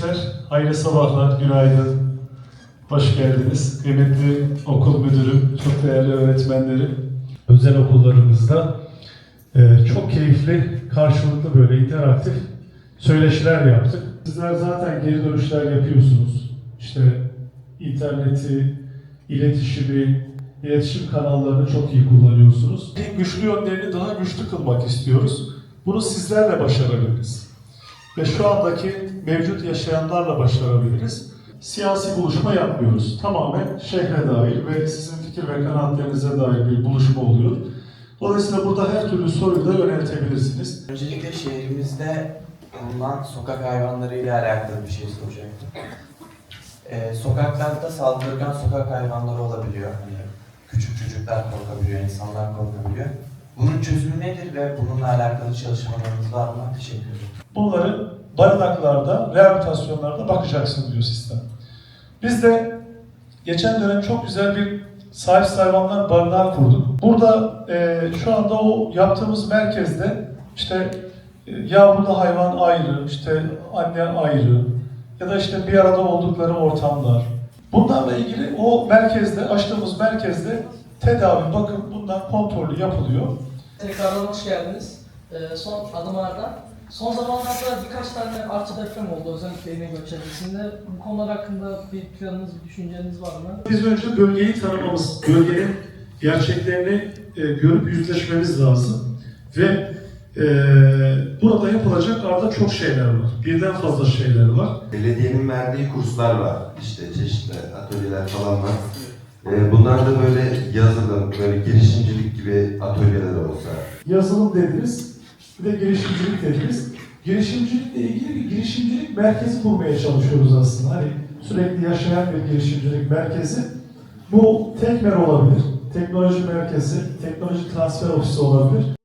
gençler, hayırlı sabahlar, günaydın. Hoş geldiniz. Kıymetli okul müdürüm, çok değerli öğretmenlerim. Özel okullarımızda e, çok keyifli, karşılıklı böyle interaktif söyleşiler yaptık. Sizler zaten geri dönüşler yapıyorsunuz. İşte interneti, iletişimi, iletişim kanallarını çok iyi kullanıyorsunuz. Güçlü yönlerini daha güçlü kılmak istiyoruz. Bunu sizlerle başarabiliriz ve şu andaki mevcut yaşayanlarla başarabiliriz. Siyasi buluşma yapmıyoruz. Tamamen şehre dair ve sizin fikir ve kanaatlerinize dair bir buluşma oluyor. Dolayısıyla burada her türlü soruyu da yöneltebilirsiniz. Öncelikle şehrimizde bulunan sokak hayvanlarıyla alakalı bir şey soracaktım. Ee, sokaklarda saldırgan sokak hayvanları olabiliyor. Hani küçük çocuklar korkabiliyor, insanlar korkabiliyor. Bunun çözümü nedir ve bununla alakalı çalışmalarınız var mı? Teşekkür ederim. Bunların barınaklarda, rehabilitasyonlarda bakacaksın diyor sistem. Biz de geçen dönem çok güzel bir sahipsiz hayvanlar barınağı kurduk. Burada e, şu anda o yaptığımız merkezde işte e, yavruda hayvan ayrı, işte anne ayrı ya da işte bir arada oldukları ortamlar. Bunlarla ilgili o merkezde, açtığımız merkezde tedavi, bakım bundan kontrollü yapılıyor. Tekrardan hoş geldiniz. Ee, son adımlarda. Son zamanlarda birkaç tane artçı deprem oldu özellikle İnegöl çevresinde. Bu konular hakkında bir planınız, bir düşünceniz var mı? Biz önce bölgeyi tanımamız, bölgenin gerçeklerini e, görüp yüzleşmemiz lazım. Ve e, burada yapılacak arada çok şeyler var. Birden fazla şeyler var. Belediyenin verdiği kurslar var. İşte çeşitli atölyeler falan var. Ee, bunlar da böyle yazılım, böyle girişimcilik gibi atölyeler olsa. Yazılım dediniz, bir de girişimcilik dediniz. Girişimcilikle ilgili bir girişimcilik merkezi kurmaya çalışıyoruz aslında. Hani sürekli yaşayan bir girişimcilik merkezi. Bu Tekmer olabilir, teknoloji merkezi, teknoloji transfer ofisi olabilir.